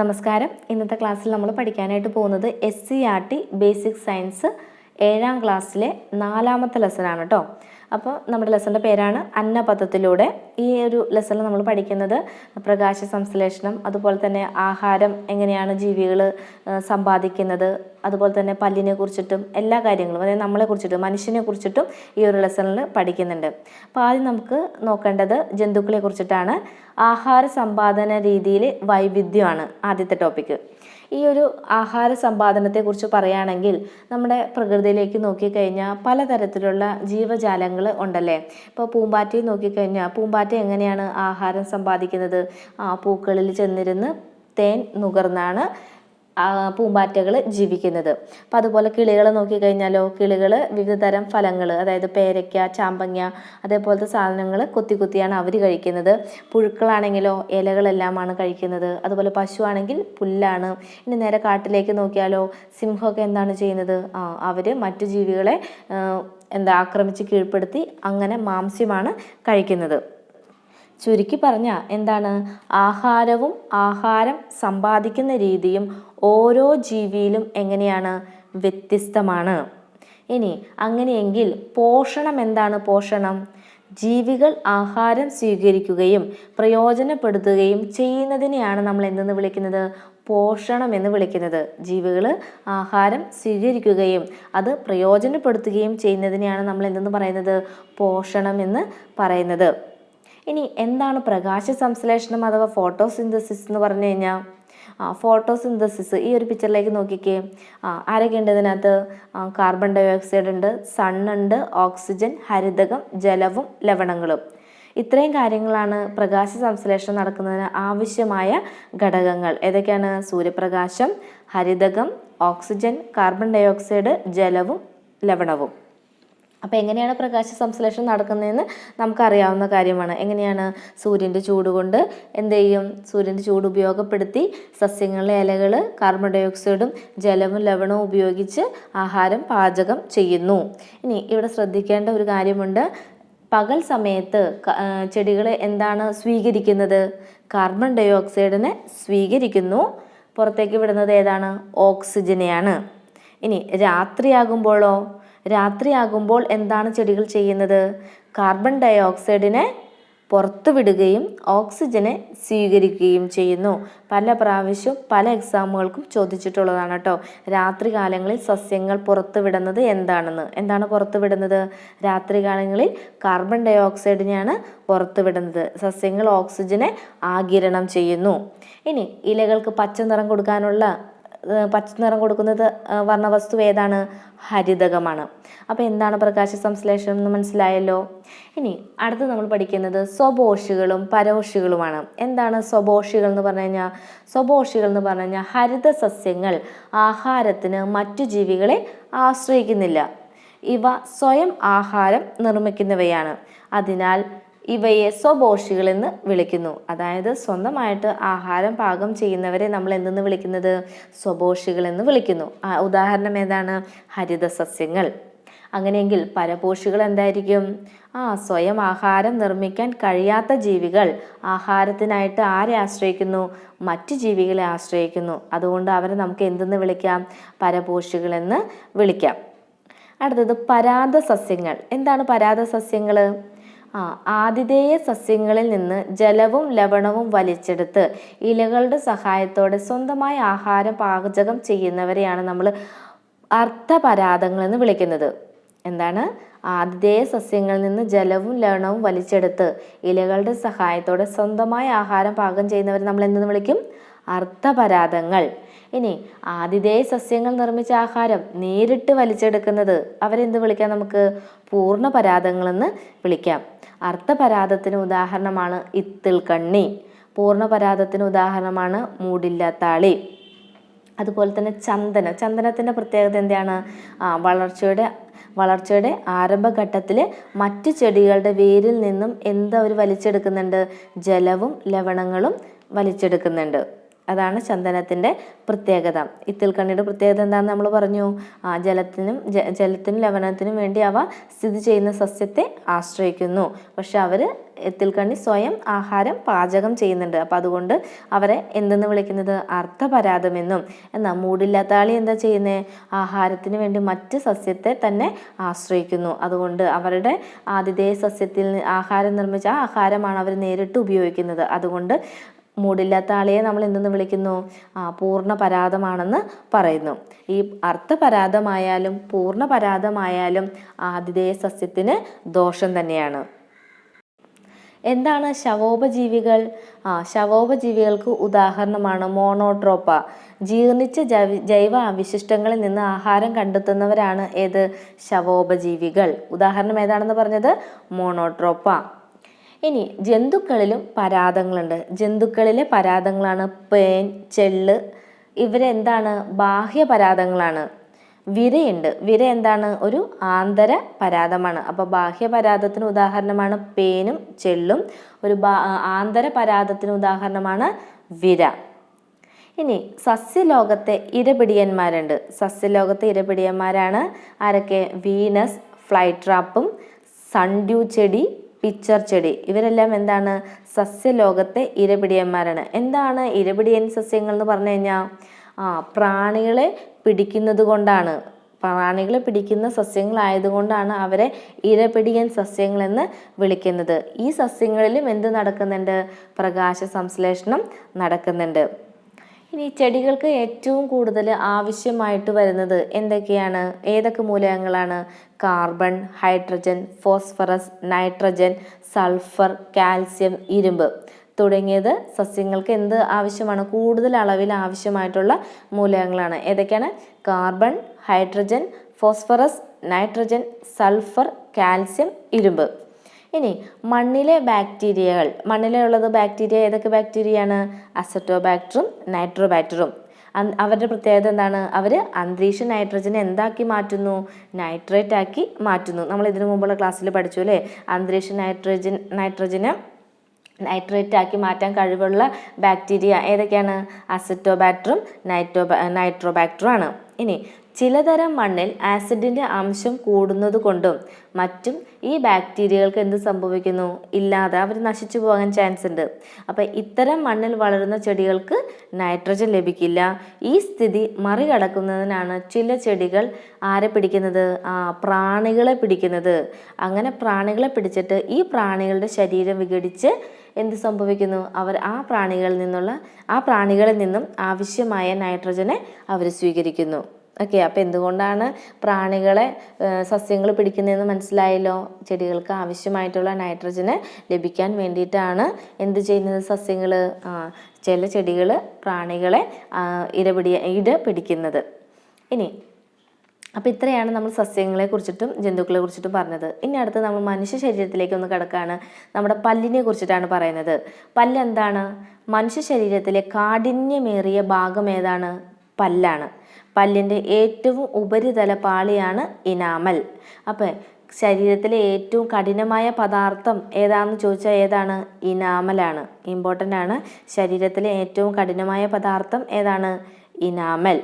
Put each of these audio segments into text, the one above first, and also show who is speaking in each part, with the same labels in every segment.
Speaker 1: നമസ്കാരം. ഇന്നത്തെ ക്ലാസ്സിൽ നമ്മൾ പഠിക്കാനായിട്ട് പോകുന്നത് S C R T basic science ഏഴാം ക്ലാസ്സിലെ നാലാമത്തെ ലെസനാണ് കേട്ടോ അപ്പോൾ നമ്മുടെ ലെസ്സന്റെ പേരാണ് അന്നപഥത്തിലൂടെ ഈ ഒരു ലെസണിൽ നമ്മൾ പഠിക്കുന്നത് പ്രകാശ സംശ്ലേഷണം അതുപോലെ തന്നെ ആഹാരം എങ്ങനെയാണ് ജീവികൾ സമ്പാദിക്കുന്നത് അതുപോലെ തന്നെ പല്ലിനെ കുറിച്ചിട്ടും എല്ലാ കാര്യങ്ങളും അതായത് നമ്മളെ കുറിച്ചിട്ടും മനുഷ്യനെ കുറിച്ചിട്ടും ഈ ഒരു ലെസണിൽ പഠിക്കുന്നുണ്ട്. അപ്പോൾ ആദ്യം നമുക്ക് നോക്കേണ്ടത് ജന്തുക്കളെ കുറിച്ചിട്ടാണ്. ആഹാര സമ്പാദന രീതിയിൽ വൈവിധ്യമാണ് ആദ്യത്തെ ടോപ്പിക്ക്. ഈ ഒരു ആഹാര സമ്പാദനത്തെക്കുറിച്ച് പറയുകയാണെങ്കിൽ നമ്മുടെ പ്രകൃതിയിലേക്ക് നോക്കിക്കഴിഞ്ഞാൽ പലതരത്തിലുള്ള ജീവജാലങ്ങൾ ഉണ്ടല്ലേ? ഇപ്പോൾ പൂമ്പാറ്റയെ നോക്കിക്കഴിഞ്ഞാൽ പൂമ്പാറ്റ എങ്ങനെയാണ് ആഹാരം സമ്പാദിക്കുന്നത്? ആ പൂക്കളിൽ ചെന്നിരുന്ന് തേൻ നുകർന്നാണ് പൂമ്പാറ്റകൾ ജീവിക്കുന്നത്. അപ്പം അതുപോലെ കിളികളെ നോക്കിക്കഴിഞ്ഞാലോ കിളികൾ വിവിധ തരം ഫലങ്ങൾ അതായത് പേരയ്ക്ക ചാമ്പങ്ങ അതേപോലത്തെ സാധനങ്ങൾ കൊത്തി കൊത്തിയാണ് അവർ കഴിക്കുന്നത്. പുഴുക്കളാണെങ്കിലോ ഇലകളെല്ലാമാണ് കഴിക്കുന്നത്. അതുപോലെ പശു ആണെങ്കിൽ പുല്ലാണ്. ഇനി നേരെ കാട്ടിലേക്ക് നോക്കിയാലോ സിംഹമൊക്കെ എന്താണ് ചെയ്യുന്നത്? ആ അവർ മറ്റു ജീവികളെ എന്താ ആക്രമിച്ച് കീഴ്പ്പെടുത്തി അങ്ങനെ മാംസ്യമാണ് കഴിക്കുന്നത്. ചുരുക്കി പറഞ്ഞാൽ എന്താണ്? ആഹാരവും ആഹാരം സമ്പാദിക്കുന്ന രീതിയും ഓരോ ജീവിയിലും എങ്ങനെയാണ്? വ്യത്യസ്തമാണ്. ഇനി അങ്ങനെയെങ്കിൽ പോഷണം എന്താണ് പോഷണം? ജീവികൾ ആഹാരം സ്വീകരിക്കുകയും പ്രയോജനപ്പെടുത്തുകയും ചെയ്യുന്നതിനെയാണ് നമ്മൾ എന്തെന്ന് വിളിക്കുന്നത്? പോഷണം എന്ന് വിളിക്കുന്നത്. ജീവികൾ ആഹാരം സ്വീകരിക്കുകയും അത് പ്രയോജനപ്പെടുത്തുകയും ചെയ്യുന്നതിനെയാണ് നമ്മൾ എന്തെന്ന് പറയുന്നത്? പോഷണം എന്ന് പറയുന്നത്. ഇനി എന്താണ് പ്രകാശ സംശ്ലേഷണം അഥവാ ഫോട്ടോസിന്തസിസ് എന്ന് പറഞ്ഞു കഴിഞ്ഞാൽ ഫോട്ടോസിന്തസിസ്. ഈ ഒരു പിക്ചറിലേക്ക് നോക്കിക്കേ. ആ ആരൊക്കെ ഉണ്ട് ഇതിനകത്ത്? കാർബൺ ഡൈ ഓക്സൈഡ് ഉണ്ട് സണ്ണുണ്ട് ഓക്സിജൻ ഹരിതകം ജലവും ലവണങ്ങളും. ഇത്രയും കാര്യങ്ങളാണ് പ്രകാശ സംശ്ലേഷണം നടക്കുന്നതിന് ആവശ്യമായ ഘടകങ്ങൾ. ഏതൊക്കെയാണ്? സൂര്യപ്രകാശം ഹരിതകം ഓക്സിജൻ കാർബൺ ഡൈ ഓക്സൈഡ് ജലവും ലവണവും. അപ്പോൾ എങ്ങനെയാണ് പ്രകാശ സംശ്ലേഷണം നടക്കുന്നതെന്ന് നമുക്കറിയാവുന്ന കാര്യമാണ്. എങ്ങനെയാണ് സൂര്യന്റെ ചൂട് കൊണ്ട് എന്ത് ചെയ്യും? സൂര്യന്റെ ചൂട് ഉപയോഗപ്പെടുത്തി സസ്യങ്ങളിലെ ഇലകൾ കാർബൺ ഡൈ ഓക്സൈഡും ജലവും ലവണവും ഉപയോഗിച്ച് ആഹാരം പാചകം ചെയ്യുന്നു. ഇനി ഇവിടെ ശ്രദ്ധിക്കേണ്ട ഒരു കാര്യമുണ്ട്. പകൽ സമയത്ത് ചെടികൾ എന്താണ് സ്വീകരിക്കുന്നത്? കാർബൺ ഡൈ ഓക്സൈഡിനെ സ്വീകരിക്കുന്നു. പുറത്തേക്ക് വിടുന്നത് ഏതാണ്? ഓക്സിജനെയാണ് ഇനി രാത്രിയാകുമ്പോഴോ രാത്രിയാകുമ്പോൾ എന്താണ് ചെടികൾ ചെയ്യുന്നത്? കാർബൺ ഡൈ ഓക്സൈഡിനെ പുറത്തുവിടുകയും ഓക്സിജനെ സ്വീകരിക്കുകയും ചെയ്യുന്നു. പല പ്രാവശ്യവും പല എക്സാമുകൾക്കും ചോദിച്ചിട്ടുള്ളതാണ് കേട്ടോ. രാത്രികാലങ്ങളിൽ സസ്യങ്ങൾ പുറത്തുവിടുന്നത് എന്താണെന്ന്? എന്താണ് പുറത്തുവിടുന്നത്? രാത്രികാലങ്ങളിൽ കാർബൺ ഡൈ ഓക്സൈഡിനെയാണ് പുറത്തുവിടുന്നത്. സസ്യങ്ങൾ ഓക്സിജനെ ആകിരണം ചെയ്യുന്നു. ഇനി ഇലകൾക്ക് പച്ച നിറം കൊടുക്കാനുള്ള പച്ച നിറം കൊടുക്കുന്നത് വർണവസ്തു ഏതാണ്? ഹരിതകമാണ്. അപ്പോൾ എന്താണ് പ്രകാശ സംശ്ലേഷണം എന്ന് മനസ്സിലായല്ലോ? ഇനി അടുത്ത് നമ്മൾ പഠിക്കുന്നത് സ്വപോഷികളും പരോഷികളുമാണ്. എന്താണ് സ്വപോഷികൾ എന്ന് പറഞ്ഞു കഴിഞ്ഞാൽ? സ്വപോഷികൾ എന്ന് പറഞ്ഞു കഴിഞ്ഞാൽ ഹരിത സസ്യങ്ങൾ ആഹാരത്തിന് മറ്റു ജീവികളെ ആശ്രയിക്കുന്നില്ല. ഇവ സ്വയം ആഹാരം നിർമ്മിക്കുന്നവയാണ്. അതിനാൽ ഇവയെ സ്വബോഷികൾ എന്ന് വിളിക്കുന്നു. അതായത് സ്വന്തമായിട്ട് ആഹാരം പാകം ചെയ്യുന്നവരെ നമ്മൾ എന്തെന്ന് വിളിക്കുന്നത്? സ്വബോഷികൾ എന്ന് വിളിക്കുന്നു. ഉദാഹരണം ഏതാണ്? ഹരിത സസ്യങ്ങൾ അങ്ങനെയെങ്കിൽ പരപോഷികൾ എന്തായിരിക്കും? ആ സ്വയം ആഹാരം നിർമ്മിക്കാൻ കഴിയാത്ത ജീവികൾ ആഹാരത്തിനായിട്ട് ആരെ ആശ്രയിക്കുന്നു? മറ്റു ജീവികളെ ആശ്രയിക്കുന്നു. അതുകൊണ്ട് അവരെ നമുക്ക് എന്തെന്ന് വിളിക്കാം? പരപോഷികൾ എന്ന് വിളിക്കാം. അടുത്തത് പരാത സസ്യങ്ങൾ എന്താണ് പരാത സസ്യങ്ങൾ ആ ആതിഥേയ സസ്യങ്ങളിൽ നിന്ന് ജലവും ലവണവും വലിച്ചെടുത്ത് ഇലകളുടെ സഹായത്തോടെ സ്വന്തമായി ആഹാരം പാചകം ചെയ്യുന്നവരെയാണ് നമ്മൾ അർത്ഥപരാതങ്ങൾ എന്ന് വിളിക്കുന്നത്. എന്താണ്? ആതിഥേയ സസ്യങ്ങളിൽ നിന്ന് ജലവും ലവണവും വലിച്ചെടുത്ത് ഇലകളുടെ സഹായത്തോടെ സ്വന്തമായി ആഹാരം പാകം ചെയ്യുന്നവരെ നമ്മൾ എന്തെന്ന് വിളിക്കും? അർത്ഥപരാതങ്ങൾ. ഇനി ആതിഥേയ സസ്യങ്ങൾ നിർമ്മിച്ച ആഹാരം നേരിട്ട് വലിച്ചെടുക്കുന്നത് അവരെന്ത് വിളിക്കാം നമുക്ക്? പൂർണ പരാതങ്ങളെന്ന് വിളിക്കാം. അർത്ഥപരാതത്തിന് ഉദാഹരണമാണ് ഇത്തിൽ കണ്ണി. പൂർണപരാധത്തിന് ഉദാഹരണമാണ് മൂടില്ലാത്താളി. അതുപോലെ തന്നെ ചന്ദനം. ചന്ദനത്തിന്റെ പ്രത്യേകത എന്താണ്? വളർച്ചയുടെ വളർച്ചയുടെ ആരംഭഘട്ടത്തിൽ മറ്റു ചെടികളുടെ വേരിൽ നിന്നും എന്താ അവർ വലിച്ചെടുക്കുന്നുണ്ട്? ജലവും ലവണങ്ങളും വലിച്ചെടുക്കുന്നുണ്ട്. അതാണ് ചന്ദനത്തിന്റെ പ്രത്യേകത. ഇത്തിൽക്കണ്ണിയുടെ പ്രത്യേകത എന്താണെന്ന് നമ്മൾ പറഞ്ഞു. ആ ജലത്തിനും ജലത്തിനും ലവണത്തിനും വേണ്ടി അവ സ്ഥിതി ചെയ്യുന്ന സസ്യത്തെ ആശ്രയിക്കുന്നു. പക്ഷെ അവർ എത്തിൽക്കണ്ണി സ്വയം ആഹാരം പാചകം ചെയ്യുന്നുണ്ട്. അപ്പം അതുകൊണ്ട് അവരെ എന്തെന്ന് വിളിക്കുന്നത്? അർത്ഥപരാതമെന്നും എന്നാൽ മൂടില്ലാത്ത ആളി എന്താ ചെയ്യുന്നത് ആഹാരത്തിന് വേണ്ടി മറ്റ് സസ്യത്തെ തന്നെ ആശ്രയിക്കുന്നു. അതുകൊണ്ട് അവരുടെ ആതിഥേയ സസ്യത്തിൽ ആഹാരം നിർമ്മിച്ച ആഹാരമാണ് അവർ നേരിട്ട് ഉപയോഗിക്കുന്നത്. അതുകൊണ്ട് മൂടില്ലാത്ത ആളെയെ നമ്മൾ എന്തെന്ന് വിളിക്കുന്നു? ആ പൂർണ പരാതമാണെന്ന് പറയുന്നു. ഈ അർത്ഥപരാതമായാലും പൂർണ പരാതമായാലും ആതിഥേയ സസ്യത്തിന് ദോഷം തന്നെയാണ്. എന്താണ് ശവോപജീവികൾ? ആ ശവോപജീവികൾക്ക് ഉദാഹരണമാണ് മോണോട്രോപ്പ. ജീർണിച്ച ജൈവ അവശിഷ്ടങ്ങളിൽ നിന്ന് ആഹാരം കണ്ടെത്തുന്നവരാണ് ഏത്? ശവോപജീവികൾ. ഉദാഹരണം ഏതാണെന്ന് പറഞ്ഞത്? മോണോട്രോപ്പ. ഇനി ജന്തുക്കളിലും പരാതങ്ങളുണ്ട് ജന്തുക്കളിലെ പരാതങ്ങളാണ് പേൻ ചെള്ള്. ഇവരെന്താണ് ബാഹ്യ പരാതങ്ങളാണ് വിരയുണ്ട്. വിര എന്താണ്? ഒരു ആന്തര പരാതമാണ് അപ്പോൾ ബാഹ്യ പരാതത്തിന് ഉദാഹരണമാണ് പേനും ചെള്ളും. ഒരു ആന്തര പരാതത്തിന് ഉദാഹരണമാണ് വിര. ഇനി സസ്യലോകത്തെ ഇരപിടിയന്മാരുണ്ട്. സസ്യലോകത്തെ ഇരപിടിയന്മാരാണ് ആരൊക്കെ? വീനസ് ഫ്ലൈട്രാപ്പും സൺഡ്യൂ ചെടി പിച്ചർ ചെടി. ഇവരെല്ലാം എന്താണ്? സസ്യലോകത്തെ ഇരപിടിയന്മാരാണ്. എന്താണ് ഇരപിടിയൻ സസ്യങ്ങൾ എന്ന് പറഞ്ഞു കഴിഞ്ഞാൽ ആ പ്രാണികളെ പിടിക്കുന്നത് കൊണ്ടാണ്. പ്രാണികളെ പിടിക്കുന്ന സസ്യങ്ങളായതുകൊണ്ടാണ് അവരെ ഇരപിടിയൻ സസ്യങ്ങളെന്ന് വിളിക്കുന്നത്. ഈ സസ്യങ്ങളിലും എന്ത് നടക്കുന്നുണ്ട്? പ്രകാശ സംശ്ലേഷണം നടക്കുന്നുണ്ട്. ഇനി ചെടികൾക്ക് ഏറ്റവും കൂടുതൽ ആവശ്യമായിട്ട് വരുന്നത് എന്തൊക്കെയാണ്? ഏതൊക്കെ മൂലകങ്ങളാണ്? Carbon hydrogen phosphorus nitrogen sulphur calcium ഇരുമ്പ്. തുടങ്ങിയത് സസ്യങ്ങൾക്ക് എന്ത് ആവശ്യമാണ്? കൂടുതൽ അളവിൽ ആവശ്യമായിട്ടുള്ള മൂലകങ്ങളാണ്. ഏതൊക്കെയാണ്? Carbon hydrogen phosphorus nitrogen sulphur calcium ഇരുമ്പ്. ഇനി മണ്ണിലെ ബാക്ടീരിയകൾ മണ്ണിലെ ഉള്ളത് ബാക്ടീരിയ ഏതൊക്കെ ബാക്ടീരിയയാണ്? അസറ്റോബാക്ടറും നൈട്രോബാക്ടറും. അവരുടെ പ്രത്യേകത എന്താണ്? അവർ അന്തരീക്ഷ നൈട്രജനെ എന്താക്കി മാറ്റുന്നു? നൈട്രേറ്റ് ആക്കി മാറ്റുന്നു. നമ്മൾ ഇതിനു മുമ്പുള്ള ക്ലാസ്സിൽ പഠിച്ചു അല്ലേ? അന്തരീക്ഷ നൈട്രജൻ നൈട്രജന് നൈട്രേറ്റ് ആക്കി മാറ്റാൻ കഴിവുള്ള ബാക്ടീരിയ ഏതൊക്കെയാണ്? അസറ്റോബാക്ടറും നൈട്രോ നൈട്രോബാക്ടറും ആണ്. ഇനി ചിലതരം മണ്ണിൽ ആസിഡിന്റെ അംശം കൂടുന്നത് കൊണ്ടും മറ്റും ഈ ബാക്ടീരിയകൾക്ക് എന്ത് സംഭവിക്കുന്നു? ഇല്ലാതെ അവർ നശിച്ചു പോകാൻ ചാൻസ് ഉണ്ട്. അപ്പോൾ ഇത്തരം മണ്ണിൽ വളരുന്ന ചെടികൾക്ക് നൈട്രജൻ ലഭിക്കില്ല. ഈ സ്ഥിതി മറികടക്കുന്നതിനാണ് ചില ചെടികൾ ആരെ പിടിക്കുന്നത്? ആ പ്രാണികളെ പിടിക്കുന്നത്. അങ്ങനെ പ്രാണികളെ പിടിച്ചിട്ട് ഈ പ്രാണികളുടെ ശരീരം വിഘടിച്ച് എന്ത് സംഭവിക്കുന്നു? അവർ ആ പ്രാണികളിൽ നിന്നുള്ള ആ പ്രാണികളിൽ നിന്നും ആവശ്യമായ നൈട്രജനെ അവർ സ്വീകരിക്കുന്നു. ഓക്കെ അപ്പോൾ എന്തുകൊണ്ടാണ് പ്രാണികളെ സസ്യങ്ങൾ പിടിക്കുന്നതെന്ന് മനസ്സിലായല്ലോ? ചെടികൾക്ക് ആവശ്യമായിട്ടുള്ള നൈട്രജന് ലഭിക്കാൻ വേണ്ടിയിട്ടാണ് എന്ത് ചെയ്യുന്നത് സസ്യങ്ങൾ ചില ചെടികൾ പ്രാണികളെ ഇരപിടിയ ഇര പിടിക്കുന്നത്. ഇനി അപ്പോൾ ഇത്രയാണ് നമ്മൾ സസ്യങ്ങളെ കുറിച്ചിട്ടും ജന്തുക്കളെ കുറിച്ചിട്ടും പറഞ്ഞത്. ഇനി അടുത്ത് നമ്മൾ മനുഷ്യ ശരീരത്തിലേക്ക് ഒന്ന് കിടക്കുകയാണ് നമ്മുടെ പല്ലിനെ കുറിച്ചിട്ടാണ് പറയുന്നത്. പല്ല് എന്താണ് മനുഷ്യ ശരീരത്തിലെ കാഠിന്യമേറിയ ഭാഗം ഏതാണ്? പല്ലാണ്. പല്ലിന്റെ ഏറ്റവും ഉപരിതല പാളിയാണ് ഇനാമൽ. അപ്പോൾ ശരീരത്തിലെ ഏറ്റവും കഠിനമായ പദാർത്ഥം ഏതാണെന്ന് ചോദിച്ചാൽ ഏതാണ്? ഇനാമലാണ്. ഇമ്പോർട്ടന്റ് ആണ്. ശരീരത്തിലെ ഏറ്റവും കഠിനമായ പദാർത്ഥം ഏതാണ്? ഇനാമൽ.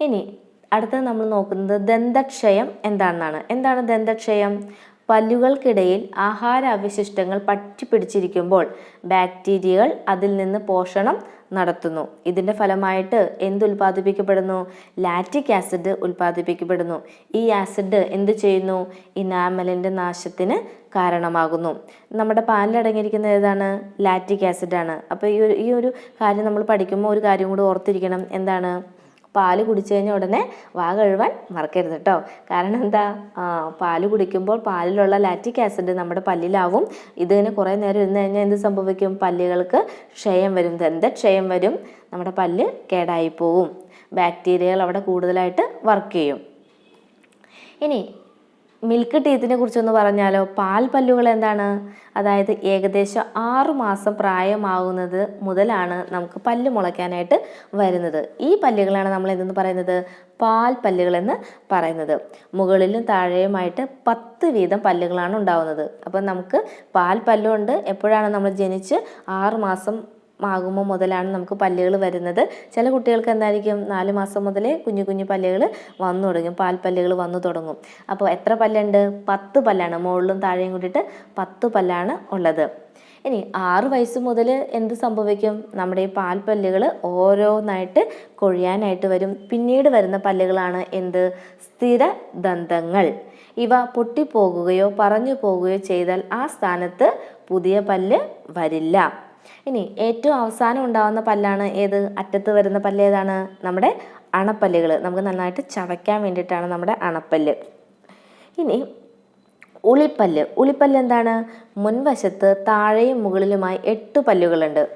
Speaker 1: ഇനി അടുത്തത് നമ്മൾ നോക്കുന്നത് ദന്തക്ഷയം എന്താണെന്നാണ്. എന്താണ് ദന്തക്ഷയം? പല്ലുകൾക്കിടയിൽ ആഹാര അവശിഷ്ടങ്ങൾ പറ്റിപ്പിടിച്ചിരിക്കുമ്പോൾ ബാക്ടീരിയകൾ അതിൽ നിന്ന് പോഷണം നടത്തുന്നു. ഇതിന്റെ ഫലമായിട്ട് എന്ത് ഉൽപ്പാദിപ്പിക്കപ്പെടുന്നു? ലാറ്റിക് ആസിഡ് ഉൽപ്പാദിപ്പിക്കപ്പെടുന്നു. ഈ ആസിഡ് എന്ത് ചെയ്യുന്നു? ഇനാമലിന്റെ നാശത്തിന് കാരണമാകുന്നു. നമ്മുടെ പാലിലടങ്ങിയിരിക്കുന്ന ഏതാണ്? ലാറ്റിക് ആസിഡാണ്. അപ്പോൾ ഈ ഒരു ഈ ഒരു കാര്യം നമ്മൾ പഠിക്കുമ്പോൾ ഒരു കാര്യം കൂടി ഓർത്തിരിക്കണം. എന്താണ്? പാൽ കുടിച്ചു കഴിഞ്ഞ ഉടനെ വാ കഴുകാൻ മറക്കരുത് കേട്ടോ കാരണം എന്താ? പാൽ കുടിക്കുമ്പോൾ പാലിലുള്ള ലാറ്റിക് ആസിഡ് നമ്മുടെ പല്ലിലാവും. ഇതിന് കുറേ നേരം ഇരുന്ന് കഴിഞ്ഞാൽ എന്ത് സംഭവിക്കും? പല്ലുകൾക്ക് ക്ഷയം വരും. ദന്തക്ഷയം വരും. നമ്മുടെ പല്ല് കേടായി പോവും. ബാക്ടീരിയകൾ അവിടെ കൂടുതലായിട്ട് വർക്ക് ചെയ്യും. ഇനി മിൽക്ക് ടീത്തിനെ കുറിച്ചൊന്ന് പറഞ്ഞാലോ? പാൽ പല്ലുകൾ എന്താണ്? അതായത് ഏകദേശം ആറു മാസം പ്രായമാകുന്നത് മുതലാണ് നമുക്ക് പല്ല് മുളയ്ക്കാനായിട്ട് വരുന്നത്. ഈ പല്ലുകളാണ് നമ്മൾ എന്തെന്ന് പറയുന്നത്? പാൽ പല്ലുകളെന്ന് പറയുന്നത്. മുകളിലും താഴെയുമായിട്ട് പത്ത് വീതം പല്ലുകളാണ് ഉണ്ടാവുന്നത്. അപ്പം നമുക്ക് പാൽ പല്ലുകൊണ്ട് എപ്പോഴാണ് നമ്മൾ ജനിച്ച്? ആറു മാസം ആകുമ്പോൾ മുതലാണ് നമുക്ക് പല്ലുകൾ വരുന്നത്. ചില കുട്ടികൾക്ക് എന്തായിരിക്കും? നാല് മാസം മുതലേ കുഞ്ഞു കുഞ്ഞു പല്ലുകൾ വന്നു തുടങ്ങും. പാൽ പല്ലുകൾ വന്നു തുടങ്ങും. അപ്പോൾ എത്ര പല്ലുണ്ട്? പത്ത് പല്ലാണ്. മുകളിലും താഴെയും കൂടിയിട്ട് പത്ത് പല്ലാണ് ഉള്ളത്. ഇനി ആറ് വയസ്സ് മുതൽ എന്ത് സംഭവിക്കും? നമ്മുടെ ഈ പാൽപ്പല്ലുകൾ ഓരോന്നായിട്ട് കൊഴിയാനായിട്ട് വരും. പിന്നീട് വരുന്ന പല്ലുകളാണ് എന്ത്? സ്ഥിര ദന്തങ്ങൾ. ഇവ പൊട്ടിപ്പോകുകയോ പറഞ്ഞു പോകുകയോ ചെയ്താൽ ആ സ്ഥാനത്ത് പുതിയ പല്ല് വരില്ല. ഇനി ഏറ്റവും അവസാനം ഉണ്ടാകുന്ന പല്ലാണ് ഏത്? അറ്റത്ത് വരുന്ന പല്ല് ഏതാണ്? നമ്മുടെ അണപ്പല്ലുകൾ നമുക്ക് നന്നായിട്ട് ചവയ്ക്കാൻ വേണ്ടിയിട്ടാണ് നമ്മുടെ അണപ്പല്ല്. ഇനി ഉളിപ്പല്ല്. ഉളിപ്പല്ല് എന്താണ്? മുൻവശത്ത് താഴെയും മുകളിലുമായി എട്ട് പല്ലുകളുണ്ട്.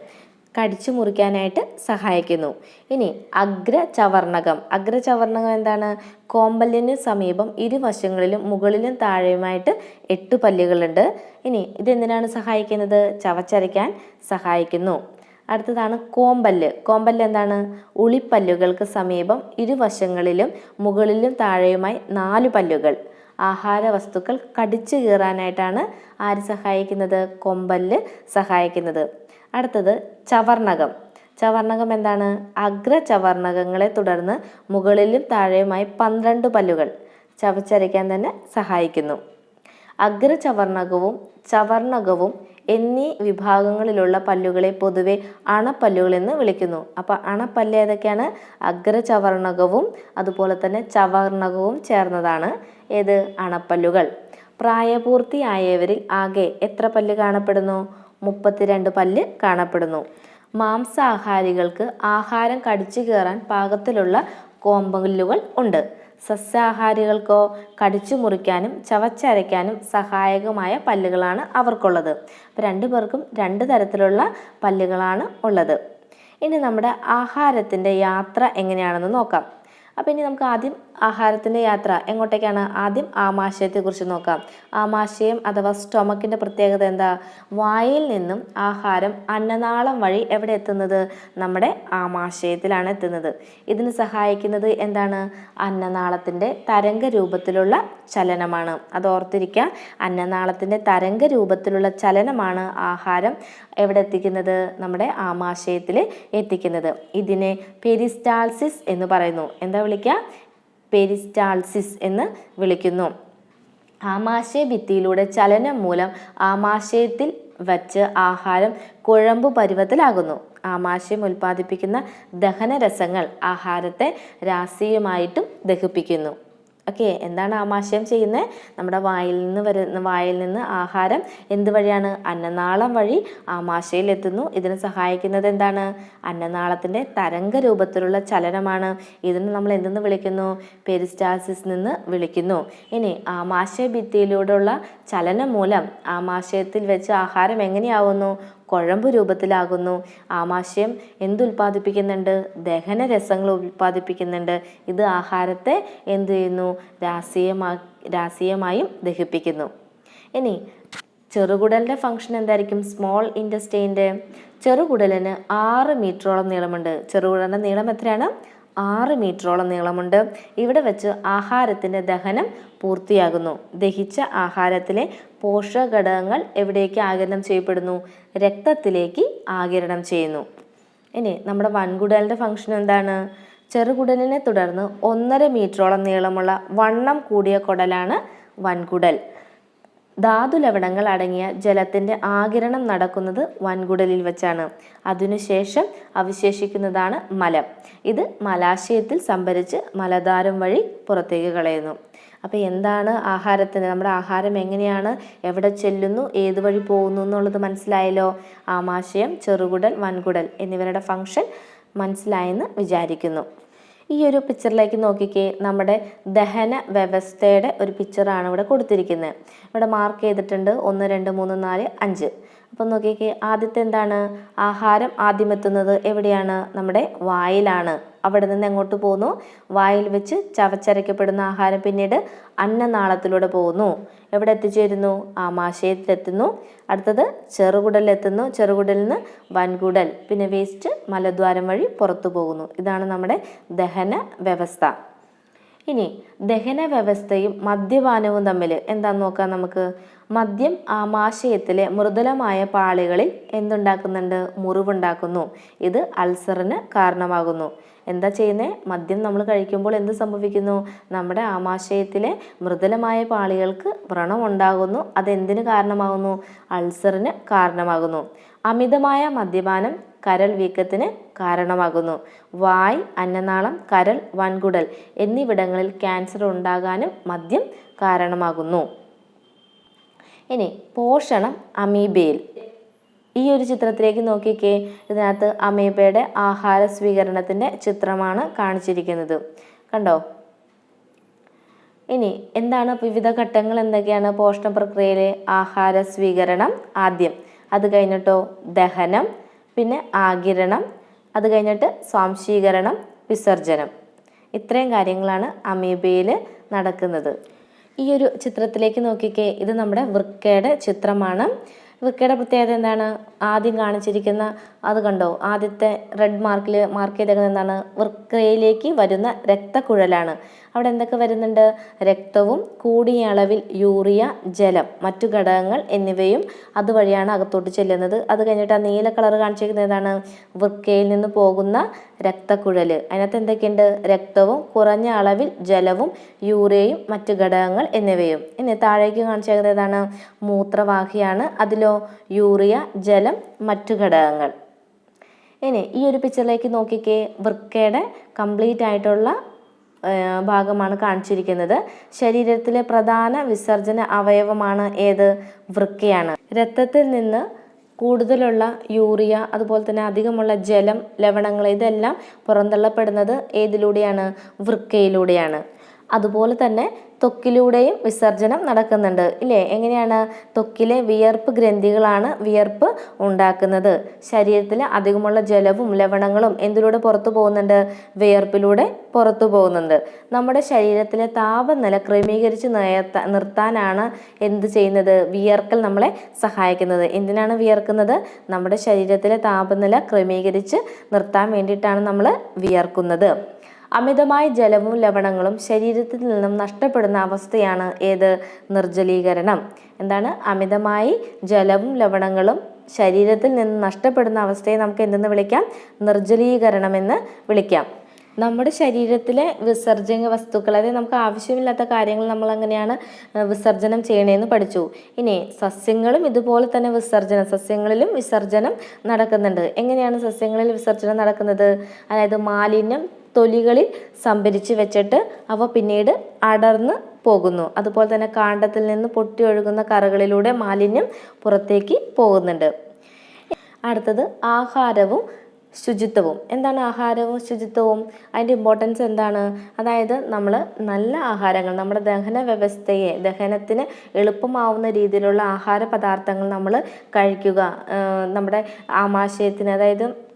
Speaker 1: കടിച്ചു മുറിക്കാനായിട്ട് സഹായിക്കുന്നു. ഇനി അഗ്രചവർണകം. അഗ്രചവർണകം എന്താണ്? കോമ്പല്ലിന് സമീപം ഇരുവശങ്ങളിലും മുകളിലും താഴെയുമായിട്ട് എട്ട് പല്ലുകളുണ്ട്. ഇനി ഇതെന്തിനാണ് സഹായിക്കുന്നത്? ചവച്ചരയ്ക്കാൻ സഹായിക്കുന്നു. അടുത്തതാണ് കോമ്പല്ല്. കോമ്പല്ല് എന്താണ്? ഉളിപ്പല്ലുകൾക്ക് സമീപം ഇരുവശങ്ങളിലും മുകളിലും താഴെയുമായി നാല് പല്ലുകൾ. ആഹാര വസ്തുക്കൾ കടിച്ചു കീറാനായിട്ടാണ് ആര് സഹായിക്കുന്നത്? കൊമ്പല്ല് സഹായിക്കുന്നത്. അടുത്തത് ചവർണകം. ചവർണകം എന്താണ്? അഗ്രചവർണകങ്ങളെ തുടർന്ന് മുകളിലും താഴെയുമായി പന്ത്രണ്ട് പല്ലുകൾ ചവച്ചരയ്ക്കാൻ തന്നെ സഹായിക്കുന്നു. അഗ്രചവർണകവും ചവർണകവും എന്നീ വിഭാഗങ്ങളിലുള്ള പല്ലുകളെ പൊതുവെ അണപ്പല്ലുകൾ എന്ന് വിളിക്കുന്നു. അപ്പോൾ അണപ്പല്ല് ഏതൊക്കെയാണ്? അഗ്രചവർണകവും അതുപോലെ തന്നെ ചവർണകവും ചേർന്നതാണ്. ഏത്? അണപ്പല്ലുകൾ. പ്രായപൂർത്തിയായവരിൽ ആകെ എത്ര പല്ല് കാണപ്പെടുന്നു? മുപ്പത്തിരണ്ട് പല്ല് കാണപ്പെടുന്നു. മാംസാഹാരികൾക്ക് ആഹാരം കടിച്ചു കയറാൻ പാകത്തിലുള്ള കോമ്പല്ലുകൾ ഉണ്ട്. സസ്യാഹാരികൾക്കോ കടിച്ചു മുറിക്കാനും ചവച്ചരയ്ക്കാനും സഹായകമായ പല്ലുകളാണ് അവർക്കുള്ളത്. അപ്പോൾ രണ്ടു പേർക്കും രണ്ട് തരത്തിലുള്ള പല്ലുകളാണ് ഉള്ളത്. ഇനി നമ്മുടെ ആഹാരത്തിന്റെ യാത്ര എങ്ങനെയാണെന്ന് നോക്കാം. അപ്പോൾ ഇനി നമുക്ക് ആദ്യം ആഹാരത്തിന്റെ യാത്ര. എങ്ങോട്ടേക്കാണ് ആദ്യം ആമാശയത്തെക്കുറിച്ച് നോക്കാം. ആമാശയം അഥവാ സ്റ്റൊമക്കിന്റെ പ്രത്യേകത എന്താ? വായിൽ നിന്നും ആഹാരം അന്നനാളം വഴി എവിടെ എത്തുന്നത്? നമ്മുടെ ആമാശയത്തിലാണ് എത്തുന്നത്. ഇതിന് സഹായിക്കുന്നത് എന്താണ്? അന്നനാളത്തിന്റെ തരംഗ രൂപത്തിലുള്ള ചലനമാണ്. അത് ഓർത്തിരിക്കുക. അന്നനാളത്തിന്റെ തരംഗ രൂപത്തിലുള്ള ചലനമാണ് ആഹാരം എവിടെ എത്തിക്കുന്നത്? നമ്മുടെ ആമാശയത്തിൽ എത്തിക്കുന്നത്. ഇതിനെ പെരിസ്റ്റാൾസിസ് എന്ന് പറയുന്നു. എന്താ വിളിക്കുക? പെരിസ്റ്റാൾസിസ് എന്ന് വിളിക്കുന്നു. ആമാശയ ഭിത്തിയിലൂടെ ചലനം മൂലം ആമാശയത്തിൽ വച്ച് ആഹാരം കുഴമ്പു പരുവത്തിലാകുന്നു. ആമാശയം ഉൽപ്പാദിപ്പിക്കുന്ന ദഹനരസങ്ങൾ ആഹാരത്തെ രാസീയമായിട്ടും ദഹിപ്പിക്കുന്നു. ഓക്കെ എന്താണ് ആമാശയം ചെയ്യുന്നത് നമ്മുടെ വായിൽ നിന്ന് വരുന്ന വായിൽ നിന്ന് ആഹാരം എന്ത് വഴിയാണ്? അന്നനാളം വഴി ആമാശയിൽ എത്തുന്നു. ഇതിന് സഹായിക്കുന്നത് എന്താണ്? അന്നനാളത്തിന്റെ തരംഗ രൂപത്തിലുള്ള ചലനമാണ്. ഇതിന് നമ്മൾ എന്തെന്ന് വിളിക്കുന്നു? പെരിസ്റ്റാസിസ് നിന്ന് വിളിക്കുന്നു. ഇനി ആമാശയ ഭിത്തിയിലൂടെയുള്ള ചലനം മൂലം ആമാശയത്തിൽ വെച്ച് ആഹാരം എങ്ങനെയാവുന്നു? കുഴമ്പ് രൂപത്തിലാകുന്നു. ആമാശയം എന്തുൽപ്പാദിപ്പിക്കുന്നുണ്ട് ദഹനരസങ്ങൾ ഉൽപ്പാദിപ്പിക്കുന്നുണ്ട് ഇത് ആഹാരത്തെ എന്ത് ചെയ്യുന്നു? രാസീയമാ രാസീയമായും ദഹിപ്പിക്കുന്നു. ഇനി ചെറുകുടലിന്റെ ഫംഗ്ഷൻ എന്തായിരിക്കും? സ്മോൾ ഇൻഡസ്റ്റൈന്റെ ചെറുകുടലിന് ആറ് മീറ്ററോളം നീളമുണ്ട്. ചെറുകുടലിന്റെ നീളം എത്രയാണ്? ആറ് മീറ്ററോളം നീളമുണ്ട്. ഇവിടെ വെച്ച് ആഹാരത്തിന്റെ ദഹനം പൂർത്തിയാകുന്നു. ദഹിച്ച ആഹാരത്തിലെ പോഷകഘടകങ്ങൾ എവിടേക്ക് ആകിരണം ചെയ്യപ്പെടുന്നു? രക്തത്തിലേക്ക് ആകിരണം ചെയ്യുന്നു. ഇനി നമ്മുടെ വൻകുടലിന്റെ ഫംഗ്ഷൻ എന്താണ്? ചെറുകുടലിനെ തുടർന്ന് ഒന്നര മീറ്ററോളം നീളമുള്ള വണ്ണം കൂടിയ കുടലാണ് വൻകുടൽ. ധാതു ലവണങ്ങൾ അടങ്ങിയ ജലത്തിന്റെ ആകിരണം നടക്കുന്നത് വൻകുടലിൽ വെച്ചാണ്. അതിനുശേഷം അവശേഷിക്കുന്നതാണ് മലം. ഇത് മലാശയത്തിൽ സംഭരിച്ച് മലദ്വാരം വഴി പുറത്തേക്ക് കളയുന്നു. അപ്പോൾ എന്താണ് ആഹാരത്തിന്? നമ്മുടെ ആഹാരം എങ്ങനെയാണ്? എവിടെ ചെല്ലുന്നു? ഏത് വഴി പോകുന്നു എന്നുള്ളത് മനസ്സിലായല്ലോ? ആമാശയം ചെറുകുടൽ വൻകുടൽ എന്നിവരുടെ ഫങ്ഷൻ മനസ്സിലായെന്ന് വിചാരിക്കുന്നു. ഈ ഒരു പിക്ചറിലേക്ക് നോക്കിക്കേ നമ്മുടെ ദഹന വ്യവസ്ഥയുടെ ഒരു പിക്ചറാണ് ഇവിടെ കൊടുത്തിരിക്കുന്നത്. ഇവിടെ മാർക്ക് ചെയ്തിട്ടുണ്ട് ഒന്ന് രണ്ട് മൂന്ന് നാല് അഞ്ച്. അപ്പം നോക്കിക്കേ ആദ്യത്തെ എന്താണ്? ആഹാരം ആദ്യം എത്തുന്നത് എവിടെയാണ്? നമ്മുടെ വായിലാണ്. അവിടെ നിന്ന് എങ്ങോട്ട് പോകുന്നു? വായിൽ വെച്ച് ചവച്ചരയ്ക്കപ്പെടുന്ന ആഹാരം പിന്നീട് അന്നനാളത്തിലൂടെ പോകുന്നു. എവിടെ എത്തിച്ചേരുന്നു? ആമാശയത്തിലെത്തുന്നു. അടുത്തത് ചെറുകുടലിലെത്തുന്നു. ചെറുകുടലിൽ നിന്ന് വൻകുടൽ പിന്നെ വേസ്റ്റ് മലദ്വാരം വഴി പുറത്തു പോകുന്നു. ഇതാണ് നമ്മുടെ ദഹന വ്യവസ്ഥ ഇനി ദഹന വ്യവസ്ഥയും മദ്യപാനവും തമ്മിൽ എന്താന്ന് നോക്കാം നമുക്ക്? മദ്യം ആമാശയത്തിലെ മൃദുലമായ പാളികളിൽ എന്തുണ്ടാക്കുന്നുണ്ട്? മുറിവുണ്ടാക്കുന്നു. ഇത് അൾസറിന് കാരണമാകുന്നു. എന്താ ചെയ്യുന്നത് മദ്യം നമ്മൾ കഴിക്കുമ്പോൾ എന്ത് സംഭവിക്കുന്നു? നമ്മുടെ ആമാശയത്തിലെ മൃദുലമായ പാളികൾക്ക് വ്രണം ഉണ്ടാകുന്നു അതെന്തിന് കാരണമാകുന്നു? അൾസറിന് കാരണമാകുന്നു. അമിതമായ മദ്യപാനം കരൾ വീക്കത്തിന് കാരണമാകുന്നു. വായ് അന്നനാളം കരൾ വൻകുടൽ എന്നിവിടങ്ങളിൽ ക്യാൻസർ ഉണ്ടാകാനും മദ്യം കാരണമാകുന്നു. ഇനി പോഷണം അമീബയിൽ ഈ ഒരു ചിത്രത്തിലേക്ക് നോക്കിക്കേ. ഇതിനകത്ത് അമീബയുടെ ആഹാര സ്വീകരണത്തിന്റെ ചിത്രമാണ് കാണിച്ചിരിക്കുന്നത്. കണ്ടോ? ഇനി എന്താണ് വിവിധ ഘട്ടങ്ങൾ എന്തൊക്കെയാണ് പോഷണ പ്രക്രിയയിലെ ആഹാര സ്വീകരണം ആദ്യം? അത് കഴിഞ്ഞിട്ടോ? ദഹനം പിന്നെ ആകിരണം അത് കഴിഞ്ഞിട്ട് സ്വാംശീകരണം വിസർജനം. ഇത്രയും കാര്യങ്ങളാണ് അമീബയിൽ നടക്കുന്നത്. ഈ ഒരു ചിത്രത്തിലേക്ക് നോക്കിക്കേ ഇത് നമ്മുടെ വൃക്കയുടെ ചിത്രമാണ്. വൃക്കയുടെ പ്രത്യേകത എന്താണ്? ആദ്യം കാണിച്ചിരിക്കുന്ന അത് കണ്ടോ? ആദ്യത്തെ റെഡ് മാർക്കിൽ മാർക്ക് ചെയ്തേക്കുന്നത് എന്താണ്? വൃക്കയിലേക്ക് വരുന്ന രക്തക്കുഴലാണ്. അവിടെ എന്തൊക്കെ വരുന്നുണ്ട്? രക്തവും കൂടിയ അളവിൽ യൂറിയ ജലം മറ്റു ഘടകങ്ങൾ എന്നിവയും അതുവഴിയാണ് അകത്തോട്ട് ചെല്ലുന്നത്. അത് കഴിഞ്ഞിട്ട് ആ നീല കളർ കാണിച്ചിരിക്കുന്നത് ഏതാണ്? വൃക്കയിൽ നിന്ന് പോകുന്ന രക്തക്കുഴൽ അതിനകത്ത് എന്തൊക്കെയുണ്ട്? രക്തവും കുറഞ്ഞ അളവിൽ ജലവും യൂറിയയും മറ്റു ഘടകങ്ങൾ എന്നിവയും. ഇനി താഴേക്ക് കാണിച്ചിരിക്കുന്നത് ഏതാണ്? മൂത്രവാഹിയാണ്. അതിലോ യൂറിയ ജലം മറ്റു ഘടകങ്ങൾ. ഇനി ഈ ഒരു പിക്ചറിലേക്ക് നോക്കിക്കേ. വൃക്കയുടെ കംപ്ലീറ്റ് ആയിട്ടുള്ള ഭാഗമാണ് കാണിച്ചിരിക്കുന്നത്. ശരീരത്തിലെ പ്രധാന വിസർജന അവയവമാണ് ഏത്? വൃക്കയാണ്. രക്തത്തിൽ നിന്ന് കൂടുതലുള്ള യൂറിയ അതുപോലെ തന്നെ അധികമുള്ള ജലം ലവണങ്ങൾ ഇതെല്ലാം പുറന്തള്ളപ്പെടുന്നത് ഏതിലൂടെയാണ്? വൃക്കയിലൂടെയാണ്. അതുപോലെ തന്നെ ത്വക്കിലൂടെയും വിസർജനം നടക്കുന്നുണ്ട്. ഇല്ലേ? എങ്ങനെയാണ്? ത്വക്കിലെ വിയർപ്പ് ഗ്രന്ഥികളാണ് വിയർപ്പ് ഉണ്ടാക്കുന്നത്. ശരീരത്തിൽ അധികമുള്ള ജലവും ലവണങ്ങളും എന്തിലൂടെ പുറത്തു പോകുന്നുണ്ട്? വിയർപ്പിലൂടെ പുറത്തു പോകുന്നുണ്ട്. നമ്മുടെ ശരീരത്തിലെ താപനില ക്രമീകരിച്ച് നിർത്ത നിർത്താനാണ് എന്ത് ചെയ്യുന്നത്? വിയർക്കൽ നമ്മളെ സഹായിക്കുന്നത്. എന്തിനാണ് വിയർക്കുന്നത്? നമ്മുടെ ശരീരത്തിലെ താപനില ക്രമീകരിച്ച് നിർത്താൻ വേണ്ടിയിട്ടാണ് നമ്മൾ വിയർക്കുന്നത്. അമിതമായ ജലവും ലവണങ്ങളും ശരീരത്തിൽ നിന്നും നഷ്ടപ്പെടുന്ന അവസ്ഥയാണ് ഏത്? നിർജലീകരണം. എന്താണ്? അമിതമായി ജലവും ലവണങ്ങളും ശരീരത്തിൽ നിന്ന് നഷ്ടപ്പെടുന്ന അവസ്ഥയെ നമുക്ക് എന്തെന്ന് വിളിക്കാം? നിർജലീകരണം എന്ന് വിളിക്കാം. നമ്മുടെ ശരീരത്തിലെ വിസർജന വസ്തുക്കൾ അതായത് നമുക്ക് ആവശ്യമില്ലാത്ത കാര്യങ്ങൾ നമ്മൾ എങ്ങനെയാണ് വിസർജനം ചെയ്യണേന്ന് പഠിച്ചു. ഇനി സസ്യങ്ങളും ഇതുപോലെ തന്നെ വിസർജനം സസ്യങ്ങളിലും വിസർജനം നടക്കുന്നുണ്ട്. എങ്ങനെയാണ് സസ്യങ്ങളിൽ വിസർജനം നടക്കുന്നത്? അതായത് മാലിന്യം തൊലികളിൽ സംഭരിച്ച് വെച്ചിട്ട് അവ പിന്നീട് അടർന്ന് പോകുന്നു. അതുപോലെ തന്നെ കാണ്ടത്തിൽ നിന്ന് പൊട്ടി ഒഴുകുന്ന കറകളിലൂടെ മാലിന്യം പുറത്തേക്ക് പോകുന്നുണ്ട്. അടുത്തത് ആഹാരവും ശുചിത്വവും. എന്താണ് ആഹാരവും ശുചിത്വവും? അതിന്റെ ഇമ്പോർട്ടൻസ് എന്താണ്? അതായത് നമ്മൾ നല്ല ആഹാരങ്ങൾ നമ്മുടെ ദഹന വ്യവസ്ഥയെ ദഹനത്തിന് എളുപ്പമാവുന്ന രീതിയിലുള്ള ആഹാര പദാർത്ഥങ്ങൾ നമ്മൾ കഴിക്കുക. നമ്മുടെ ആമാശയത്തിന് അതായത്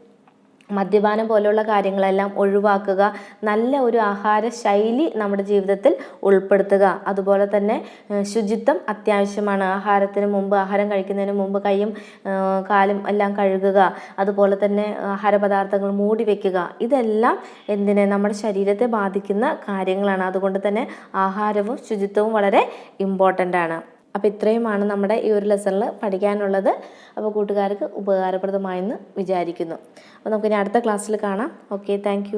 Speaker 1: മദ്യപാനം പോലെയുള്ള കാര്യങ്ങളെല്ലാം ഒഴിവാക്കുക നല്ല ഒരു ആഹാര ശൈലി നമ്മുടെ ജീവിതത്തിൽ ഉൾപ്പെടുത്തുക. അതുപോലെ തന്നെ ശുചിത്വം അത്യാവശ്യമാണ്. ആഹാരത്തിന് മുമ്പ് ആഹാരം കഴിക്കുന്നതിന് മുമ്പ് കൈയും കാലും എല്ലാം കഴുകുക. അതുപോലെ തന്നെ ആഹാര പദാർത്ഥങ്ങൾ മൂടി വെക്കുക. ഇതെല്ലാം എന്തിനെ? നമ്മുടെ ശരീരത്തെ ബാധിക്കുന്ന കാര്യങ്ങളാണ്. അതുകൊണ്ട് തന്നെ ആഹാരവും ശുചിത്വവും വളരെ ഇമ്പോർട്ടന്റ് ആണ്. അപ്പോൾ ഇത്രയുമാണ് നമ്മുടെ ഈ ഒരു ലെസണിൽ പഠിക്കാനുള്ളത്. അപ്പോൾ കൂട്ടുകാർക്ക് ഉപകാരപ്രദമായെന്ന് വിചാരിക്കുന്നു. അപ്പോൾ നമുക്കിനി അടുത്ത ക്ലാസ്സിൽ കാണാം. Okay thank